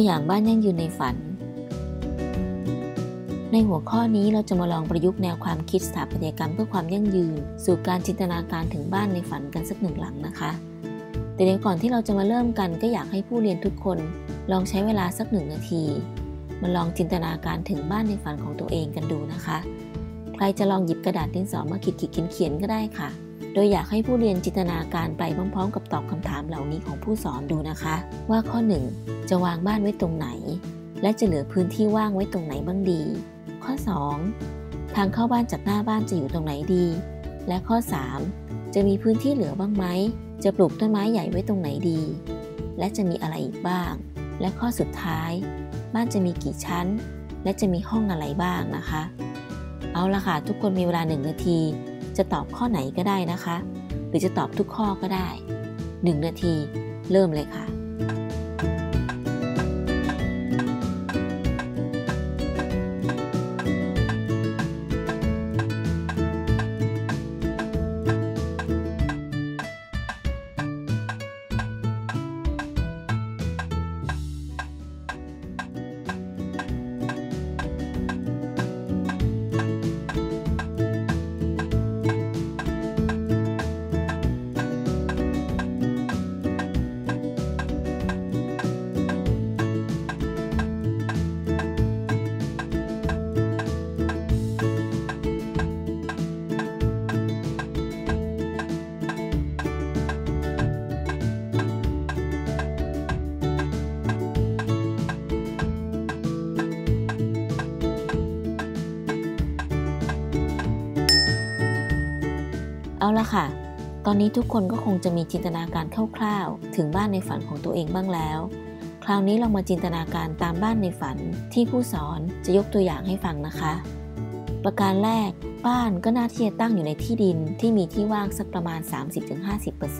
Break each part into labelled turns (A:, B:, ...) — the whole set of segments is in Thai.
A: ตัวอย่างบ้านยั่งยืนในฝัน ในหัวข้อนี้เราจะมาลองประยุกต์แนวความคิดสถาปัตยกรรมเพื่อความยั่งยืน สู่การจินตนาการถึงบ้านในฝันกันสักหนึ่งหลังนะคะ แต่เดี๋ยวก่อนที่เราจะมาเริ่มกันก็อยากให้ผู้เรียนทุกคน ลองใช้เวลาสักหนึ่งนาทีมาลองจินตนาการถึงบ้านในฝันของตัวเองกันดูนะคะ ใครจะลองหยิบกระดาษดินสอมาขีดขีดเขียนเขียนก็ได้ค่ะ โดยอยากให้ผู้เรียนจินตนาการไปพร้อมๆ กับตอบคำถามเหล่านี้ของผู้สอนดูนะคะ ว่าข้อ 1 จะวางบ้านไว้ตรงไหน และจะเหลือพื้นที่ว่างไว้ตรงไหนบ้างดี ข้อ 2 ทางเข้าบ้านจากหน้าบ้านจะอยู่ตรงไหนดี และข้อ 3 จะมีพื้นที่เหลือบ้างไหมจะปลูกต้นไม้ใหญ่ไว้ตรงไหนดี และจะมีอะไรอีกบ้าง และข้อสุดท้าย บ้านจะมีกี่ชั้น และจะมีห้องอะไรบ้างนะคะ เอาละค่ะทุกคนมีเวลาหนึ่งนาที จะตอบข้อไหนก็ได้นะคะ หรือจะตอบทุกข้อก็ได้ 1 นาที เริ่มเลยค่ะ เอาละค่ะ ตอนนี้ทุกคนก็คงจะมีจินตนาการคร่าวๆ ถึงบ้านในฝันของตัวเองบ้างแล้ว คราวนี้เรามาจินตนาการตามบ้านในฝันที่ผู้สอนจะยกตัวอย่างให้ฟังนะคะ ประการแรก บ้านก็น่าที่จะตั้งอยู่ในที่ดินที่มีที่ว่างสักประมาณ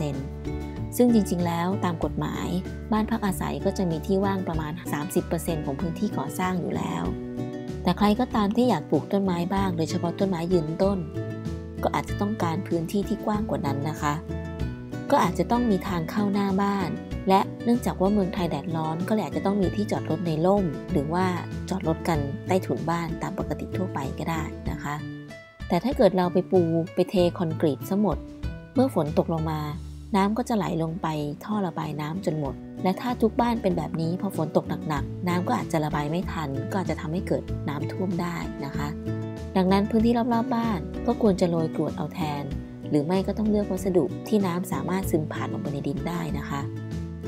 A: 30-50%ซึ่งจริงๆ แล้วตามกฎหมาย บ้านพักอาศัยก็จะมีที่ว่างประมาณ 30%ของพื้นที่ก่อสร้างอยู่แล้ว แต่ใครก็ตามที่อยากปลูกต้นไม้บ้าง โดยเฉพาะต้นไม้ยืนต้น ก็อาจจะต้องการพื้นที่ที่กว้างกว่านั้นนะคะ ก็อาจจะต้องมีทางเข้าหน้าบ้าน และเนื่องจากว่าเมืองไทยแดดร้อน ก็เลยอาจจะต้องมีที่จอดรถในร่ม หรือว่าจอดรถกันใต้ถุนบ้านตามปกติทั่วไปก็ได้นะคะ แต่ถ้าเกิดเราไปปูไปเทคอนกรีตซะหมด เมื่อฝนตกลงมา น้ำก็จะไหลลงไปท่อระบายน้ำจนหมดและถ้าทุกบ้านเป็นแบบนี้พอฝนตกหนักๆ น้ำก็อาจจะระบายไม่ทัน ก็อาจจะทำให้เกิดน้ำท่วมได้นะคะ ดังนั้นพื้นที่รอบๆบบ้าน ก็ควรจะโรยกรวดเอาแทน หรือไม่ก็ต้องเลือกวัสดุที่น้ำสามารถซึมผ่านลงไปในดินได้นะคะ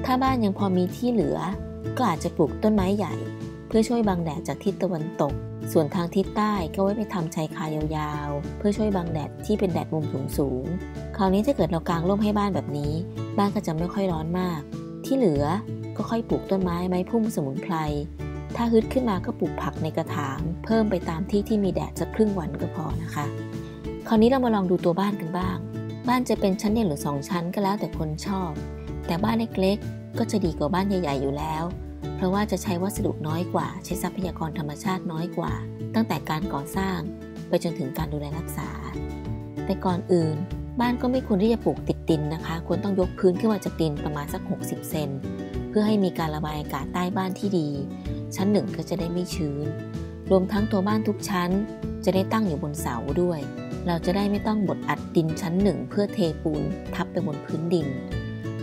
A: ถ้าบ้านยังพอมีที่เหลือ ก็อาจจะปลูกต้นไม้ใหญ่ เพื่อช่วยบังแดดจากทิศตะวันตก ส่วนทางทิศใต้ก็ไว้ไปทำชายคายาวๆ เพื่อช่วยบังแดดที่เป็นแดดมุมสูงๆคราวนี้ถ้าเกิดเรากางร่มให้บ้านแบบนี้ บ้านก็จะไม่ค่อยร้อนมาก ที่เหลือก็ค่อยปลูกต้นไม้ไม้พุ่มสมุนไพร ถ้าฮึดขึ้นมาก็ปลูกผักในกระถาง เพิ่มไปตามที่ที่มีแดดสักครึ่งวันก็พอนะคะ คราวนี้เรามาลองดูตัวบ้านกันบ้าง บ้านจะเป็นชั้นเดียวหรือสองชั้นก็แล้วแต่คนชอบ แต่บ้านเล็กๆ ก็จะดีกว่าบ้านใหญ่ ๆ อยู่แล้ว เพราะว่าจะใช้วัสดุน้อยกว่า ใช้ทรัพยากรธรรมชาติน้อยกว่า ตั้งแต่การก่อสร้าง ไปจนถึงการดูแลรักษา แต่ก่อนอื่น บ้านก็ไม่ควรที่จะปลูกติดดินนะคะ ควรต้องยกพื้นขึ้นมาจากดินประมาณสัก 60 เซน เพื่อให้มีการระบายอากาศใต้บ้านที่ดี ชั้นหนึ่งก็จะได้ไม่ชื้น รวมทั้งตัวบ้านทุกชั้น จะได้ตั้งอยู่บนเสาด้วย เราจะได้ไม่ต้องบดอัดดินชั้นหนึ่งเพื่อเทปูนทับไปบนพื้นดิน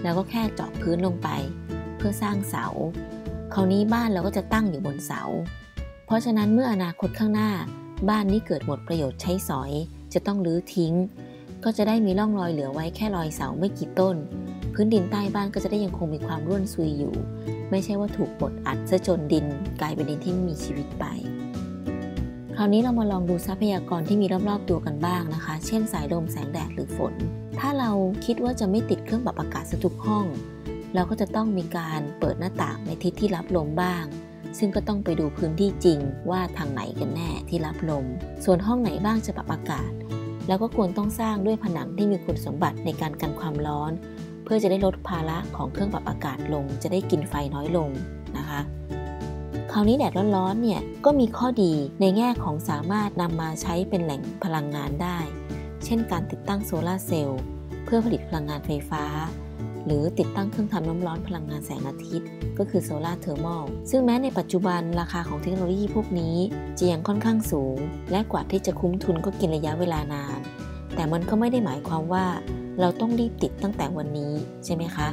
A: แล้วก็แค่เจาะพื้นลงไป เพื่อสร้างเสา คราวนี้บ้านเราก็จะตั้งอยู่บนเสา เพราะฉะนั้นเมื่ออนาคตข้างหน้า บ้านนี้เกิดหมดประโยชน์ใช้สอย จะต้องรื้อทิ้ง ก็จะได้มีร่องรอยเหลือไว้แค่รอยเสาไม่กี่ต้น พื้นดินใต้บ้านก็จะได้ยังคงมีความร่วนซุยอยู่ ไม่ใช่ว่าถูกบดอัดซะจนดินกลายเป็นดินที่ไม่มีชีวิตไป คราวนี้เรามาลองดูทรัพยากรที่มีรอบๆตัวกันบ้างนะคะ เช่นสายลมแสงแดดหรือฝน ถ้าเราคิดว่าจะไม่ติดเครื่องปรับอากาศทุกห้อง เราก็จะต้องมีการเปิดหน้าต่างในทิศที่รับลมบ้างซึ่งก็ต้องไปดูพื้นที่จริงว่าทางไหนกันแน่ที่รับลม ส่วนห้องไหนบ้างจะปรับอากาศ แล้วก็ควรต้องสร้างด้วยผนังที่มีคุณสมบัติในการกันความร้อน เพื่อจะได้ลดภาระของเครื่องปรับอากาศลง จะได้กินไฟน้อยลงนะคะ คราวนี้แดดร้อนๆเนี่ยก็มีข้อดีในแง่ของสามารถนำมาใช้เป็นแหล่งพลังงานได้ เช่นการติดตั้งโซลาร์เซลล์เพื่อผลิตพลังงานไฟฟ้า หรือติดตั้งเครื่องทำน้ำร้อนพลังงานแสงอาทิตย์ ก็คือโซลาร์เทอร์มอลซึ่งแม้ในปัจจุบันราคาของเทคโนโลยีพวกนี้จะยังค่อนข้างสูง และกว่าที่จะคุ้มทุนก็กินระยะเวลานานแต่มันก็ไม่ได้หมายความว่า เราต้องรีบติดตั้งแต่วันนี้ใช่ไหมคะ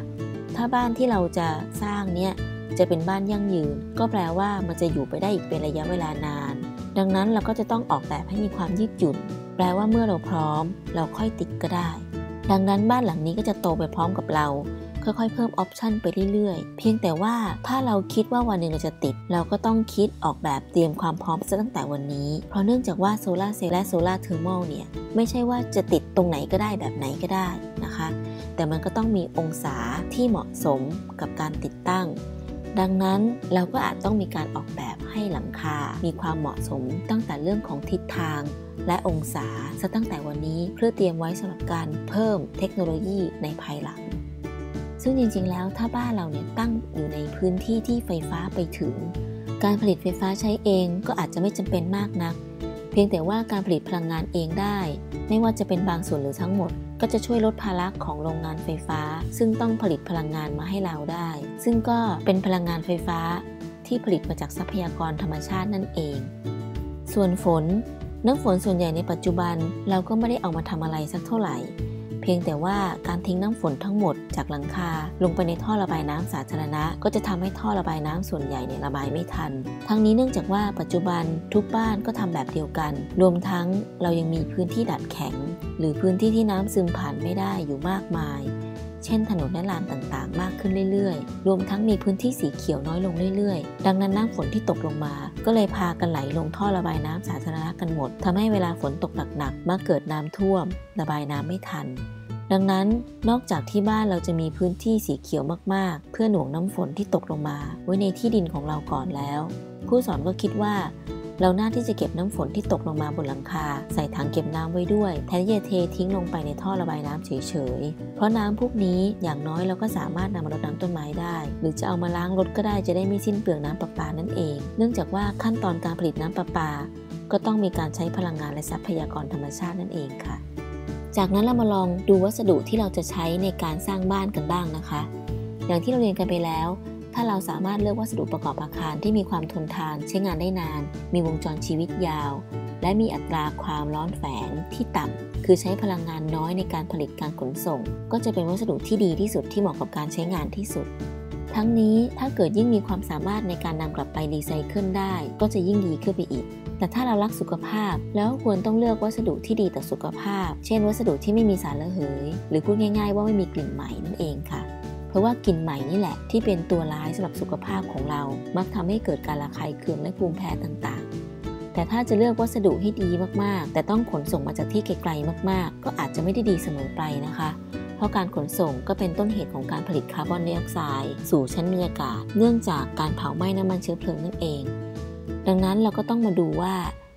A: ถ้าบ้านที่เราจะสร้างเนี่ยจะเป็นบ้านยั่งยืน ก็แปลว่ามันจะอยู่ไปได้อีกเป็นระยะเวลานาน ดังนั้นเราก็จะต้องออกแบบให้มีความยืดหยุ่น แปลว่าเมื่อเราพร้อม เราค่อยติดก็ได้ ดังนั้นบ้านหลังนี้ก็จะโตไปพร้อมกับเรา ค่อยๆ เพิ่มออปชันไปเรื่อยๆ เพียงแต่ว่าถ้าเราคิดว่าวันหนึ่งเราจะติด เราก็ต้องคิดออกแบบเตรียมความพร้อมซะตั้งแต่วันนี้ เพราะเนื่องจากว่าโซลาเซลล์และโซลาเทอร์มอลเนี่ยไม่ใช่ว่าจะติดตรงไหนก็ได้แบบไหนก็ได้นะคะ แต่มันก็ต้องมีองศาที่เหมาะสมกับการติดตั้งดังนั้นเราก็อาจต้องมีการออกแบบให้หลังคา มีความเหมาะสมตั้งแต่เรื่องของทิศทาง และองศาซะตั้งแต่วันนี้เพื่อเตรียมไว้สำหรับการเพิ่มเทคโนโลยีในภายหลัง ซึ่งจริงๆ แล้วถ้าบ้านเราเนี่ยตั้งอยู่ในพื้นที่ที่ไฟฟ้าไปถึง การผลิตไฟฟ้าใช้เองก็อาจจะไม่จำเป็นมากนัก เพียงแต่ว่าการผลิตพลังงานเองได้ ไม่ว่าจะเป็นบางส่วนหรือทั้งหมด ก็จะช่วยลดภาระของโรงงานไฟฟ้า ซึ่งต้องผลิตพลังงานมาให้เราได้ ซึ่งก็เป็นพลังงานไฟฟ้าที่ผลิตมาจากทรัพยากรธรรมชาตินั่นเอง ส่วนฝนน้ำฝนส่วนใหญ่ในปัจจุบันเราก็ไม่ได้เอามาทำอะไรสักเท่าไหร่ พียงแต่ว่าการทิ้งน้ำฝนทั้งหมดจากหลังคา ลงไปในท่อระบายน้ำสาธารณะ ก็จะทำให้ท่อระบายน้ำส่วนใหญ่เนี่ยระบายไม่ทัน ทั้งนี้เนื่องจากว่าปัจจุบันทุกบ้านก็ทำแบบเดียวกัน รวมทั้งเรายังมีพื้นที่ดัดแข็ง หรือพื้นที่ที่น้ำซึมผ่านไม่ได้อยู่มากมาย เช่นถนนและลานต่างๆ มากขึ้นเรื่อยๆ รวมทั้งมีพื้นที่สีเขียวน้อยลงเรื่อยๆ ดังนั้นน้ำฝนที่ตกลงมา ก็เลยพากันไหลลงท่อระบายน้ำสาธารณะกันหมดทำให้เวลาฝนตกหนักๆมักเกิดน้ำท่วม ระบายน้ำไม่ทันดังนั้นนอกจากที่บ้านเราจะมีพื้นที่สีเขียวมากๆ เพื่อหน่วงน้ำฝนที่ตกลงมา ไว้ในที่ดินของเราก่อนแล้ว ผู้สอนก็คิดว่า เราน่าที่จะเก็บน้ำฝนที่ตกลงมาบนหลังคา ใส่ถังเก็บน้ำไว้ด้วย แทนที่จะเททิ้งลงไปในท่อระบายน้ำเฉยๆ เพราะน้ำพวกนี้อย่างน้อยเราก็สามารถนำมารดน้ำต้นไม้ได้ หรือจะเอามาล้างรถก็ได้จะได้ไม่สิ้นเปลืองน้ำประปานั่นเอง เนื่องจากว่าขั้นตอนการผลิตน้ำประปา ก็ต้องมีการใช้พลังงานและทรัพยากรธรรมชาตินั่นเองค่ะ จากนั้นเรามาลองดูวัสดุที่เราจะใช้ในการสร้างบ้านกันบ้างนะคะ อย่างที่เราเรียนกันไปแล้ว ถ้าเราสามารถเลือกวัสดุประกอบอาคารที่มีความทนทาน ใช้งานได้นาน มีวงจรชีวิตยาว และมีอัตราความร้อนแฝงที่ต่ำคือใช้พลังงานน้อยในการผลิตการขนส่ง ก็จะเป็นวัสดุที่ดีที่สุดที่เหมาะกับการใช้งานที่สุด ทั้งนี้ถ้าเกิดยิ่งมีความสามารถในการนำกลับไปรีไซเคิลได้ ก็จะยิ่งดีขึ้นไปอีกแต่ถ้าเรารักสุขภาพแล้วควรต้องเลือกวัสดุที่ดีต่อสุขภาพ เช่น วัสดุที่ไม่มีสารระเหย หรือพูดง่ายๆว่าไม่มีกลิ่นไหม้นั่นเองค่ะ ราะว่ากลิ่นไหม้นี่แหละที่เป็นตัวร้ายสำหรับสุขภาพของเรา มักทำให้เกิดการระคายเคืองและภูมิแพ้ต่างๆ แต่ถ้าจะเลือกวัสดุให้ดีมากๆ แต่ต้องขนส่งมาจากที่ไกลๆมากๆ ก็อาจจะไม่ได้ดีเสมอไปนะคะเพราะการขนส่งก็เป็นต้นเหตุของการผลิตคาร์บอนไดออกไซด์สู่ชั้นบรรยากาศ เนื่องจากการเผาไหม้น้ำมันเชื้อเพลิงนั่นเอง ดังนั้นเราก็ต้องมาดูว่า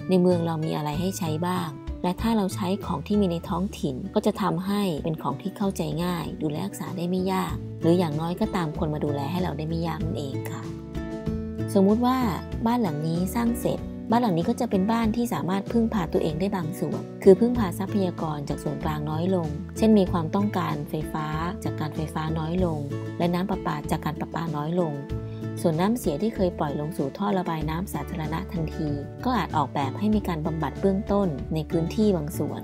A: ในเมืองเรามีอะไรให้ใช้บ้าง และถ้าเราใช้ของที่มีในท้องถิ่นก็จะทำให้เป็นของที่เข้าใจง่าย ดูแลรักษาได้ไม่ยาก หรืออย่างน้อยก็ตามคนมาดูแลให้เราได้ไม่ยากนั่นเองค่ะ สมมุติว่าบ้านหลังนี้สร้างเสร็จ บ้านหลังนี้ก็จะเป็นบ้านที่สามารถพึ่งพาตัวเองได้บางส่วน คือพึ่งพาทรัพยากรจากส่วนกลางน้อยลง เช่นมีความต้องการไฟฟ้า จากการไฟฟ้าน้อยลง และน้ำประปาจากการประปาน้อยลง ส่วนน้ำเสียที่เคยปล่อยลงสู่ท่อระบายน้ำสาธารณะทันที ก็อาจออกแบบให้มีการบำบัดเบื้องต้นในพื้นที่บางส่วน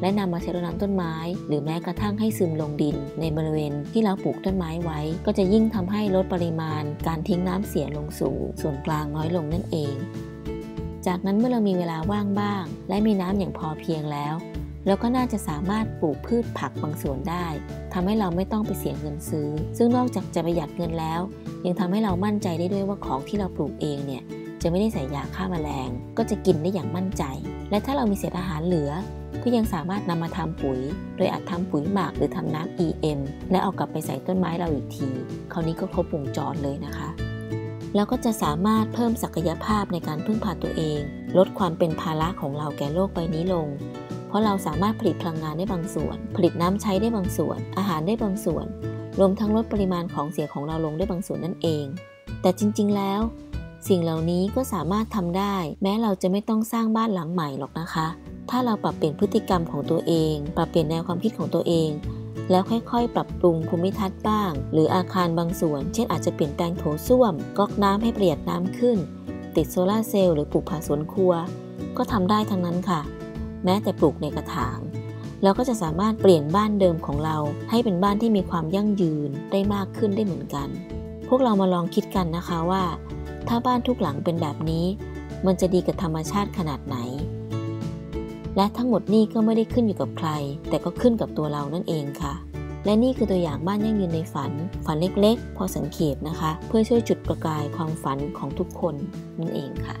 A: และนำมาใช้รดน้ำต้นไม้ หรือแม้กระทั่งให้ซึมลงดิน ในบริเวณที่เราปลูกต้นไม้ไว้ ก็จะยิ่งทำให้ลดปริมาณ การทิ้งน้ำเสียลงสู่ ส่วนกลางน้อยลงนั่นเอง จากนั้นเมื่อเรามีเวลาว่างบ้าง และมีน้ำอย่างพอเพียงแล้วเราก็น่าจะสามารถปลูกพืชผักบางส่วนได้ทำให้เราไม่ต้องไปเสียเงินซื้อ ซึ่งนอกจากจะประหยัดเงินแล้ว ยังทำให้เรามั่นใจได้ด้วยว่าของที่เราปลูกเองเนี่ยจะไม่ได้ใส่ยาฆ่าแมลง ก็จะกินได้อย่างมั่นใจ และถ้าเรามีเศษอาหารเหลือ ก็ยังสามารถนำมาทำปุ๋ย โดยอาจทำปุ๋ยหมักหรือทำน้ำ EM และเอากลับไปใส่ต้นไม้เราอีกที คราวนี้ก็ครบวงจรเลยนะคะ แล้วก็จะสามารถเพิ่มศักยภาพในการพึ่งพาตัวเอง ลดความเป็นภาระของเราแก่โลกใบนี้ลง เพราะเราสามารถผลิตพลังงานได้บางส่วน ผลิตน้ำใช้ได้บางส่วน อาหารได้บางส่วน รวมทั้งลดปริมาณของเสียของเราลงได้บางส่วนนั่นเอง แต่จริง ๆ แล้ว สิ่งเหล่านี้ก็สามารถทำได้ แม้เราจะไม่ต้องสร้างบ้านหลังใหม่หรอกนะคะ ถ้าเราปรับเปลี่ยนพฤติกรรมของตัวเอง ปรับเปลี่ยนแนวความคิดของตัวเองแล้วค่อยๆ ปรับปรุงภูมิทัศน์บ้าง หรืออาคารบางส่วน เช่นอาจจะเปลี่ยนแปลงโถส้วม ก๊อกน้ำให้ประหยัดน้ำขึ้น ติดโซลาเซลล์หรือปลูกผักสวนครัว ก็ทำได้ทั้งนั้นค่ะ แม้แต่ปลูกในกระถาง เราก็จะสามารถเปลี่ยนบ้านเดิมของเรา ให้เป็นบ้านที่มีความยั่งยืนได้มากขึ้นได้เหมือนกัน พวกเรามาลองคิดกันนะคะว่า ถ้าบ้านทุกหลังเป็นแบบนี้ มันจะดีกับธรรมชาติขนาดไหน และทั้งหมดนี่ก็ไม่ได้ขึ้นอยู่กับใคร แต่ก็ขึ้นกับตัวเรานั่นเองค่ะ และนี่คือตัวอย่างบ้านยั่งยืนในฝัน ฝันเล็กๆ พอสังเกตนะคะ เพื่อช่วยจุดประกายความฝันของทุกคนนั่นเองค่ะ